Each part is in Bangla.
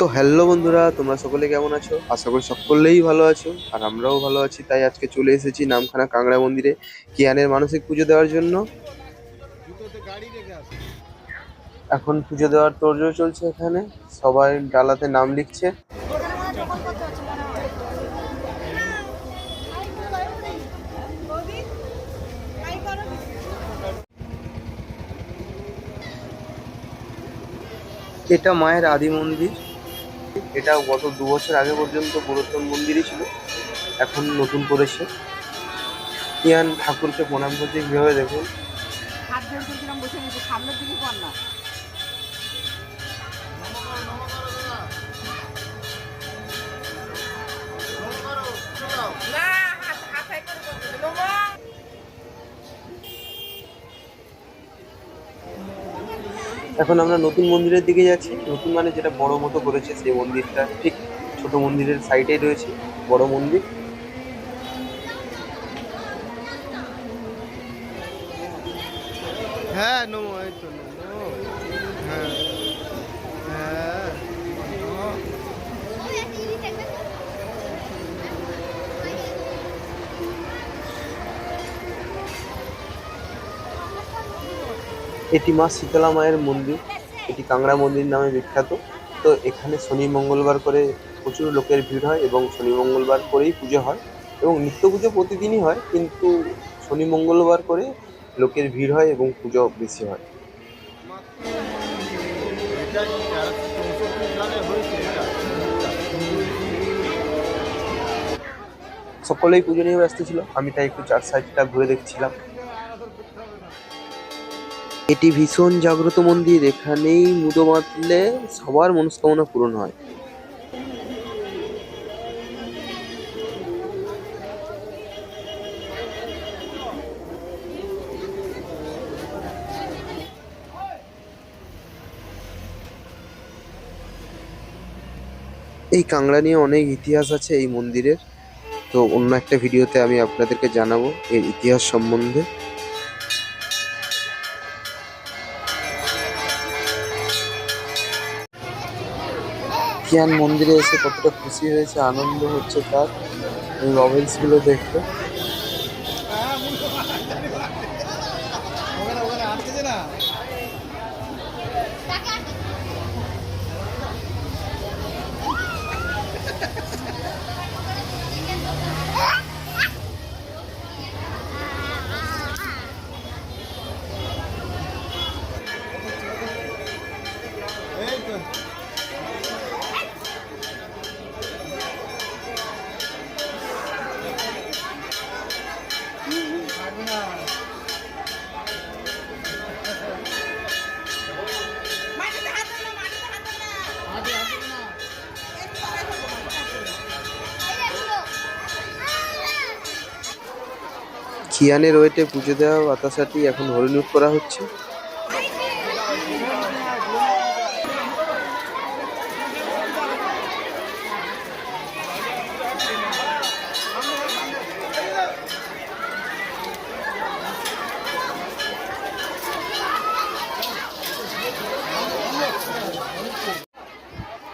তো হ্যালো বন্ধুরা, তোমরা সকলে কেমন আছো? আশা করি সকলেই ভালো আছো, আর আমরাও ভালো আছি। তাই আজকে চলে এসেছি নামখানা কাংড়া মন্দিরে কিয়ানের মানসিক পুজো দেওয়ার জন্য। এখন পুজো দেওয়ার তোড়জোড় চলছে এখানে। সবাই ডালাতে নাম লিখছে। এটা মায়ের আদি মন্দির। এটা গত দু বছর আগে পর্যন্ত পুরাতন মন্দিরই ছিল। এখন নতুন করেছে। ইয়ান ঠাকুরকে প্রণাম করছে কীভাবে দেখুন? হাত বসে সামনের দিকে না। এখন আমরা নতুন মন্দিরের দিকে যাচ্ছি। নতুন মানে যেটা বড় মতো করেছে সেই মন্দিরটা ঠিক ছোট মন্দিরের সাইডেই রয়েছে, বড় মন্দির। হ্যাঁ নমো হ্যাঁ হ্যাঁ নমো। এটি মা শীতলা মায়ের মন্দির। এটি কাংড়া মন্দির নামে বিখ্যাত। তো এখানে শনি মঙ্গলবার করে প্রচুর লোকের ভিড় হয় এবং শনি মঙ্গলবার করেই পুজো হয় এবং নিত্য পুজো প্রতিদিনই হয়, কিন্তু শনি মঙ্গলবার করে লোকের ভিড় হয় এবং পুজো বেশি হয়। সকলেই পুজো নিয়ে ব্যস্ত ছিল, আমি তাই একটু চার সাইডটা ঘুরে দেখছিলাম। এটি ভীষণ জাগ্রত মন্দির। এখানেই মুদো মাতলে সবার মনস্কামনা পূরণ হয়। এই কাংড়া নিয়ে অনেক ইতিহাস আছে এই মন্দিরের। তো অন্য একটা ভিডিওতে আমি আপনাদেরকে জানাব এর ইতিহাস সম্বন্ধে। কিয়ান মন্দিরে এসে কতটা খুশি হয়েছে আনন্দ হচ্ছে তার এই নভেলসগুলো গুলো কিয়ানের ওয়েটে পুজো দেওয়া বাতাসাটি এখন হরিণুট করা হচ্ছে।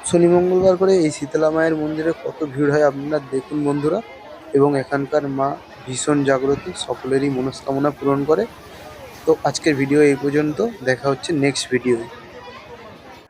শনি মঙ্গলবার করে এই শীতলা মায়ের মন্দিরে কত ভিড় হয় আপনারা দেখুন বন্ধুরা, এবং এখানকার মা ভীষণ জাগ্রত, সকলেরই মনস্কামনা পূরণ করে। তো আজকের ভিডিও এই পর্যন্ত, দেখা হচ্ছে নেক্সট ভিডিও